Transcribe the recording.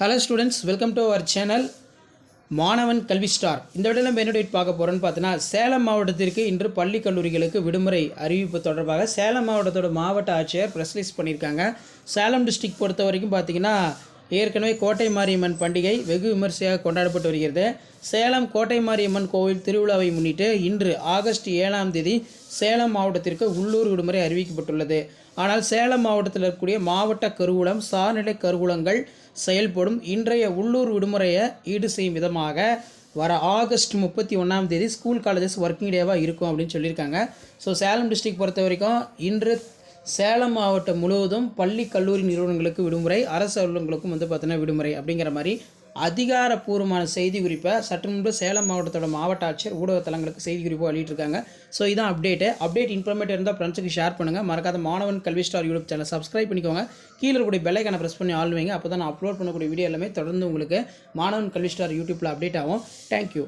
Hello students welcome to our channel Maanavan Kalvi star. இந்த விட நம்ம என்ன டேட் பார்க்க போகிறோன்னு பார்த்தீங்கன்னா சேலம் மாவட்டத்திற்கு இன்று பள்ளி கல்லூரிகளுக்கு விடுமுறை அறிவிப்பு தொடர்பாக சேலம் மாவட்டத்தோட மாவட்ட ஆட்சியர் ப்ரெஸ்லீஸ் பண்ணியிருக்காங்க. சேலம் டிஸ்ட்ரிக்ட் பொறுத்த வரைக்கும் பார்த்தீங்கன்னா ஏற்கனவே கோட்டை மாரியம்மன் பண்டிகை வெகு விமர்சையாக கொண்டாடப்பட்டு வருகிறது. சேலம் கோட்டை மாரியம்மன் கோவில் திருவிழாவை முன்னிட்டு இன்று ஆகஸ்ட் ஏழாம் தேதி சேலம் மாவட்டத்திற்கு உள்ளூர் விடுமுறை அறிவிக்கப்பட்டுள்ளது. ஆனால் சேலம் மாவட்டத்தில் இருக்கக்கூடிய மாவட்ட கருவூலம் சார்நிலை கருவூலங்கள் செயல்படும் இன்றைய உள்ளூர் விடுமுறையை ஈடு செய்யும் விதமாக வர ஆகஸ்ட் முப்பத்தி ஒன்றாம் தேதி ஸ்கூல் காலேஜஸ் ஒர்க்கிங் டேவாக இருக்கும் அப்படின்னு சொல்லியிருக்காங்க. ஸோ சேலம் டிஸ்ட்ரிக்ட் பொறுத்த வரைக்கும் இன்று சேலம் மாவட்டம் முழுவதும் பள்ளி கல்லூரி நிறுவனங்களுக்கு விடுமுறை அரசு அலுவலகங்களுக்கும் வந்து பார்த்தீங்கன்னா விடுமுறை அப்படிங்கிற மாதிரி அதிகாரப்பூர்வமான செய்தி குறிப்பை சற்று முன்பு சேலம் மாவட்டத்தோட மாவட்ட ஆட்சியர் ஊடக தளங்களுக்கு செய்தி குறிப்பாக வெளியிட்டிருக்காங்க. ஸோ இதான் அப்டேட்டு அப்டேட் இன்ஃபர்மேட் இருந்தால் ஃப்ரெண்ட்ஸுக்கு ஷேர் பண்ணுங்கள் மறக்காத மாணவன் கல்வி ஸ்டார் யூடியூப் சேனல் சப்ஸ்கிரைப் பண்ணிக்கோங்க. கீழே இருக்கக்கூடிய பெல்லைக்கான ப்ரெஸ் பண்ணி ஆள் வைங்க அப்போ தான் நான் அப்லோட் பண்ணக்கூடிய வீடியோ எல்லாமே தொடர்ந்து உங்களுக்கு மாணவன் கல்வி ஸ்டார் யூடியூப்பில் அப்டேட் ஆகும். தேங்க்யூ